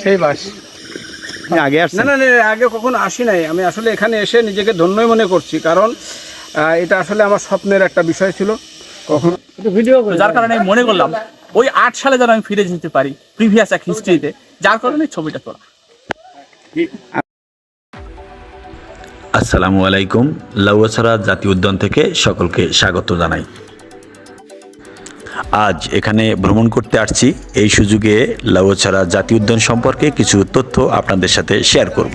সেই বাস আগে না না না আগে কখনো আসি নাই আমি আসলে এখানে এসে নিজেকে ধন্যই মনে করছি কারণ এটা আসলে আমার স্বপ্নের একটা বিষয় ছিল কখনো। যার কারণে আমি মনে করলাম ওই আট সালে যেন আমি ফিরে যেতে পারি প্রিভিয়াস এক হিস্ট্রিতে যার কারণে ছবিটা তোলা। আসসালামু আলাইকুম লাউয়াছড়া জাতীয় উদ্যান থেকে সকলকে স্বাগত জানাই। আজ এখানে ভ্রমণ করতে আসছি এই সুযোগে লাউয়াছড়া জাতীয় উদ্যান সম্পর্কে কিছু তথ্য আপনাদের সাথে শেয়ার করব।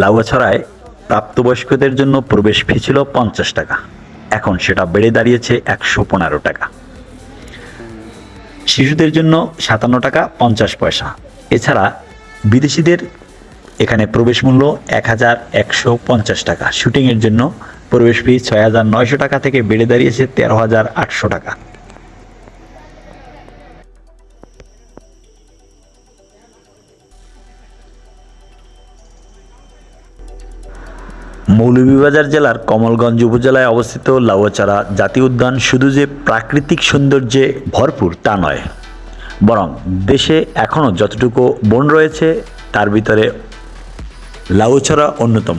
লাউয়াছড়ায় প্রাপ্তবয়স্কদের জন্য প্রবেশ ফি ছিল পঞ্চাশ টাকা। এখন সেটা বেড়ে দাঁড়িয়েছে একশো পনেরো টাকা। শিশুদের জন্য সাতান্ন টাকা পঞ্চাশ পয়সা। এছাড়া বিদেশিদের এখানে প্রবেশ মূল্য এক হাজার একশো পঞ্চাশ টাকা। শুটিংয়ের জন্য প্রবেশ ফি ছয় হাজার নয়শো টাকা থেকে বেড়ে দাঁড়িয়েছে তেরো হাজার আটশো টাকা। মৌলভীবাজার জেলার কমলগঞ্জ উপজেলায় অবস্থিত লাউয়াচারা জাতীয় উদ্যান শুধু যে প্রাকৃতিক সৌন্দর্যে ভরপুর তা নয়, বরং দেশে এখনও যতটুকু বন রয়েছে, তার ভিতরে লাউছড়া অন্যতম।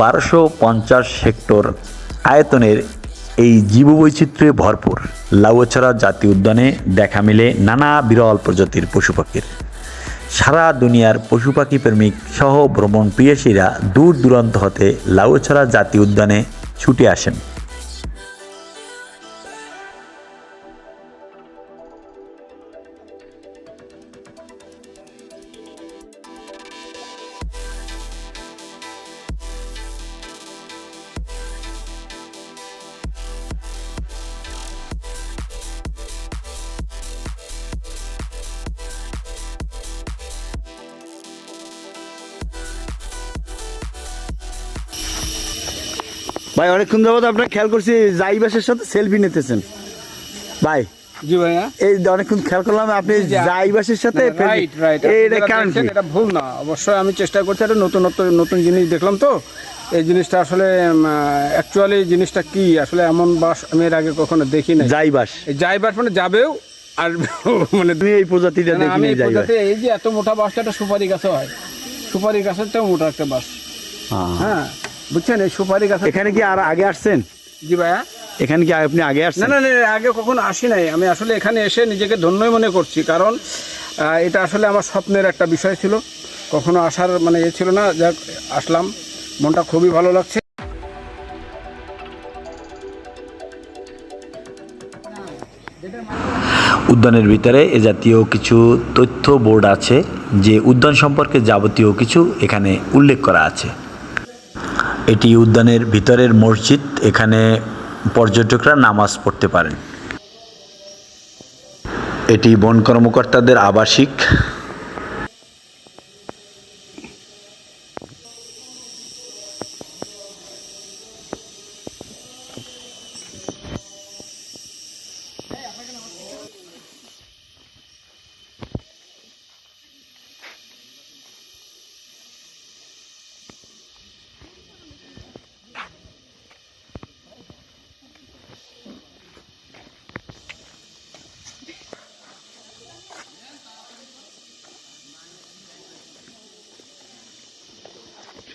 বারোশো পঞ্চাশ হেক্টর আয়তনের এই জীববৈচিত্র্যে ভরপুর লাউছড়া জাতীয় উদ্যানে দেখা মিলে নানা বিরল প্রজাতির পশু পাখির। সারা দুনিয়ার পশু পাখি প্রেমিক সহ ভ্রমণ প্রিয়সীরা দূর দূরান্ত হতে লাউছড়া জাতীয় উদ্যানে ছুটে আসেন। ভাই অনেকক্ষণ যাবত আপনার খেয়াল করছি জাইবাসের সাথে সেলফি নিতেছেন। ভাই জি ভাইয়া। এই অনেকক্ষণ খেয়াল করলাম আপনি জাইবাসের সাথে রাইট রাইট এটা কারণ এটা ভুল না। অবশ্যই আমি চেষ্টা করছি একটা নতুন নতুন নতুন জিনিস দেখলাম তো। এই জিনিসটা আসলে অ্যাকচুয়ালি জিনিসটা কি? আসলে এমন বাস আমি এর আগে কখনো দেখি নাই। জাইবাস। এই যাই বাস মানে যাবেও আর মানে তুমি এই প্রজাতিটা না, আমি এই জাইবাস। এই যে এত মোটা বাসটা একটা সুপারি গাছে হয়। সুপারি গাছের চেয়েও মোটা একটা বাস। হ্যাঁ। বুঝছেন? এই সুপারি গাছ এখানে কি আর আগে আসছেন? জি ভাইয়া। এখানে কি আপনি আগে আসছেন? না না আগে কখনো আসি নাই। আমি আসলে এখানে এসে নিজেকে ধন্যই মনে করছি কারণ এটা আসলে আমার স্বপ্নের একটা বিষয় ছিল। কখনো আসার মানে এ ছিল না। যাক আসলাম। মনটা খুবই ভালো লাগছে। উদ্যানের ভিতরে এ জাতীয় কিছু তথ্য বোর্ড আছে যে উদ্যান সম্পর্কে যাবতীয় কিছু এখানে উল্লেখ করা আছে। এটি উদ্যানের ভিতরের মসজিদ এখানে পর্যটকরা নামাজ পড়তে পারেন। এটি বন কর্মকর্তাদের আবাসিক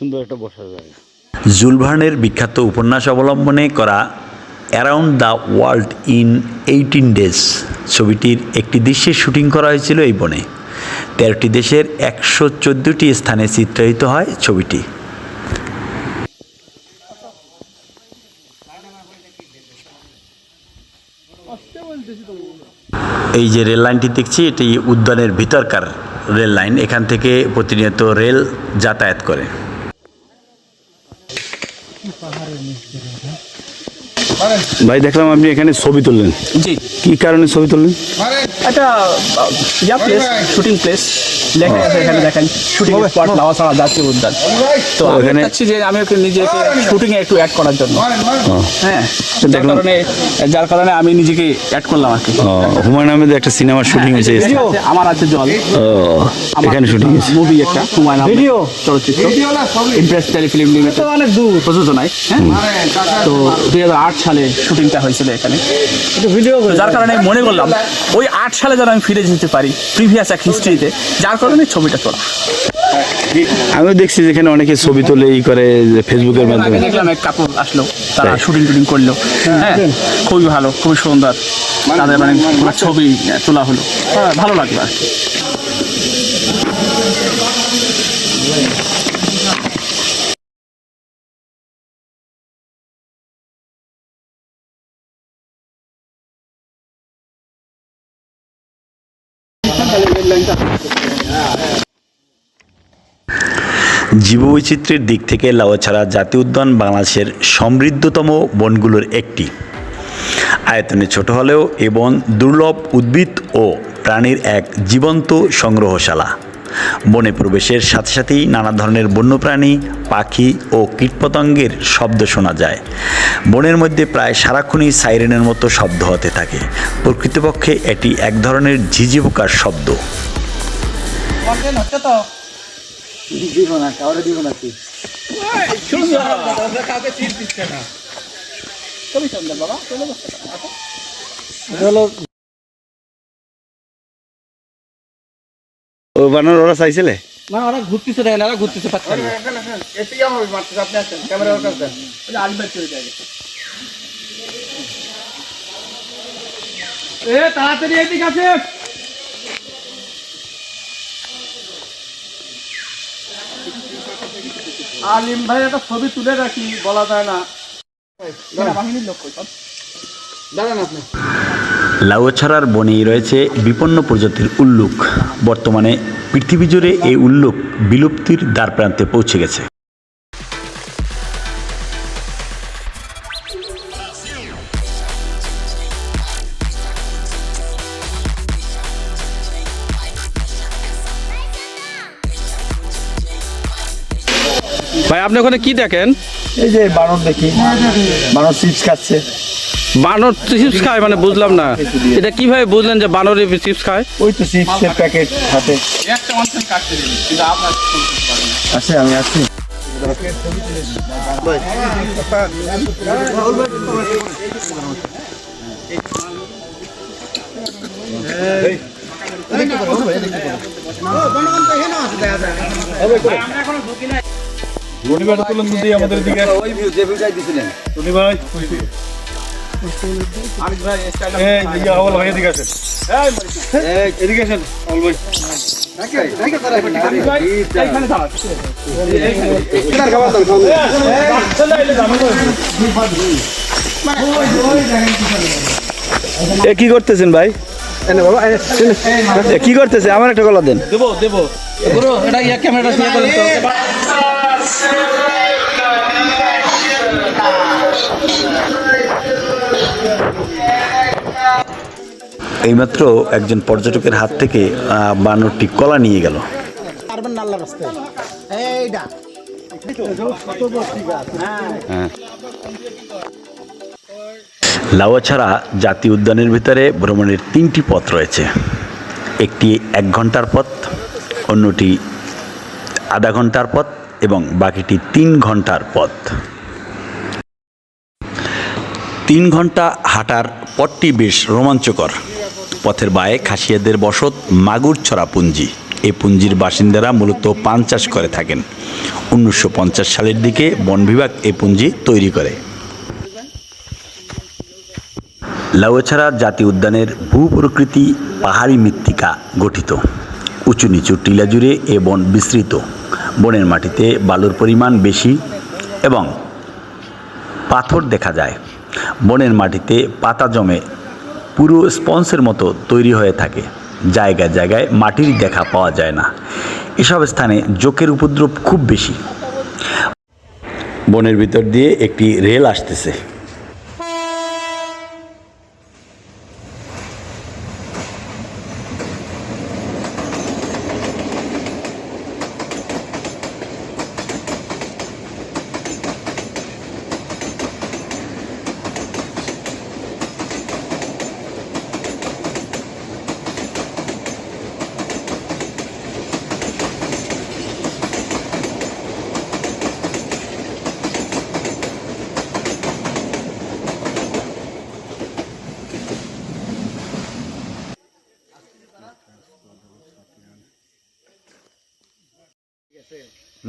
সুন্দর একটা বসার জায়গা। জুলভার্নের বিখ্যাত উপন্যাস অবলম্বনে করা around the world in eighteen days ছবিটির একটি দৃশ্যের শুটিং করা হয়েছিল এই বনে। তেরোটি দেশের একশো চোদ্দোটি স্থানে চিত্রায়িত হয় ছবিটি। এই যে রেল লাইনটি দেখছি, এটি উদ্যানের ভিতরকার রেল লাইন। এখান থেকে প্রতিনিয়ত রেল যাতায়াত করে। Ayun, Mr. Roda. ভাই দেখলাম আপনি এখানে ছবি তুললেন। জি। কি কারণে ছবি তুললেন? একটা ইয়া প্লেস শুটিং প্লেস লেখা আছে এখানে দেখেন। শুটিং স্পট লাওয়াছড়া জাতীয় উদ্যান। তো ওখানে- চাচ্ছি যে আমি ওকে নিজেকে শুটিং এ একটু অ্যাড করার জন্য। হ্যাঁ। যার দেখলাম- কারণে যার কারণে আমি নিজেকে অ্যাড করলাম আর কি। হুমায়ুন আহমেদের একটা সিনেমার শুটিং হয়েছে। আমার আছে জল। এখানে শুটিং হয়েছে। মুভি একটা হুমায়ুন ভিডিও চলচ্চিত্র। ইমপ্রেস টেলিফিল্ম লিমিটেড অনেক দূর। প্রযোজনায় হ্যাঁ। তো দুই হাজার আট সালে শুটিংটা হয়েছিল এখানে। ভিডিও যার কারণে মনে করলাম ওই আট সালে যেন আমি ফিরে যেতে পারি প্রিভিয়াস এক হিস্ট্রিতে যার কারণে ছবিটা তোলা। আমিও দেখছি যেখানে অনেকে ছবি তোলে ই করে ফেসবুকের মাধ্যমে। দেখলাম এক কাপড় আসলো তারা শুটিং টুটিং করল। হ্যাঁ খুবই ভালো খুবই সুন্দর। তাদের মানে ছবি তোলা হলো। হ্যাঁ ভালো লাগল আর কি। জীববৈচিত্র্যের দিক থেকে লাউছাড়া জাতীয় উদ্যান বাংলাদেশের সমৃদ্ধতম বনগুলোর একটি। আয়তনে ছোট হলেও এবং দুর্লভ, উদ্ভিদ ও প্রাণীর এক জীবন্ত সংগ্রহশালা। বনে প্রবেশের সাথে সাথেই নানা ধরনের বন্যপ্রাণী, পাখি ও কীটপতঙ্গের শব্দ শোনা যায়। বনের মধ্যে প্রায় সারাক্ষণই সাইরেনের মতো শব্দ হতে থাকে। প্রকৃতপক্ষে এটি এক ধরনের ঝিঝি পোকার শব্দ ও বানর ওরা চাইছিলে? না ওরা ঘুরতেছে দেখেন ওরা ঘুরতেছে পাচ্ছেন এ তাড়াতাড়ি এদিকে আছে আলিম ভাই একটা ছবি তুলে রাখি বলা যায় না। দাঁড়ান আপনি। লাউছড়ার বনেই রয়েছে বিপন্ন প্রজাতির উল্লুক। বর্তমানে পৃথিবী জুড়ে এই উল্লুক বিলুপ্তির দ্বারপ্রান্তে পৌঁছে গেছে। ভাই আপনি ওখানে কি দেখেন? এই যে বানর দেখি। বানর চিপস খাচ্ছে। বানর চিপস খায় মানে বুঝলাম না। এটা কীভাবে বুঝলেন যে বানর চিপস খায়? ওই তো চিপসের প্যাকেট হাতে। আছে আমি আছি। এ কি করতেছেন ভাই? কি করতেছে? আমার একটা গলা দেন। দেবো দেবো। এটা ক্যামেরাটা এইমাত্র একজন পর্যটকের হাত থেকে বানরটি কলা নিয়ে গেল। লাওয়া ছাড়া জাতীয় উদ্যানের ভিতরে ভ্রমণের তিনটি পথ রয়েছে। একটি এক ঘণ্টার পথ অন্যটি আধা ঘণ্টার পথ এবং বাকিটি তিন ঘণ্টার পথ। তিন ঘণ্টা হাঁটার পথটি বেশ রোমাঞ্চকর। পথের বায়ে খাসিয়াদের বসত মাগুরছড়া পুঞ্জি। এই পুঞ্জির বাসিন্দারা মূলত পান চাষ করে থাকেন। উনিশশো পঞ্চাশ সালের দিকে বন বিভাগ এ পুঞ্জি তৈরি করে। লাউছাড়া জাতীয় উদ্যানের ভূপ্রকৃতি পাহাড়ি মৃত্তিকা গঠিত। উঁচু নিচু টিলা জুড়ে এ বন বিস্তৃত। বনের মাটিতে বালুর পরিমাণ বেশি এবং পাথর দেখা যায়। বনের মাটিতে পাতা জমে পুরো স্পঞ্জের মতো তৈরি হয়ে থাকে। জায়গায় জায়গায় মাটির দেখা পাওয়া যায় না। এসব স্থানে জোকের উপদ্রব খুব বেশি। বনের ভিতর দিয়ে একটি রেল আসতেছে।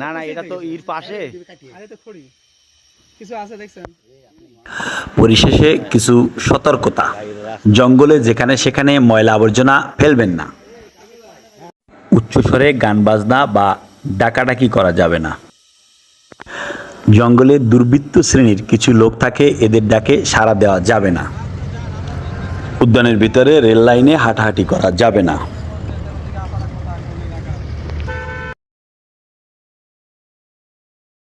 না না এটা তো ইর পাশে। পরিশেষে কিছু সতর্কতা। জঙ্গলে যেখানে সেখানে ময়লা আবর্জনা ফেলবেন না। উচ্চস্বরে গান বাজনা বা ডাকাডাকি করা যাবে না। জঙ্গলে দুর্বৃত্ত শ্রেণির কিছু লোক থাকে এদের ডাকে সাড়া দেওয়া যাবে না। উদ্যানের ভিতরে রেল লাইনে হাঁটাহাঁটি করা যাবে না।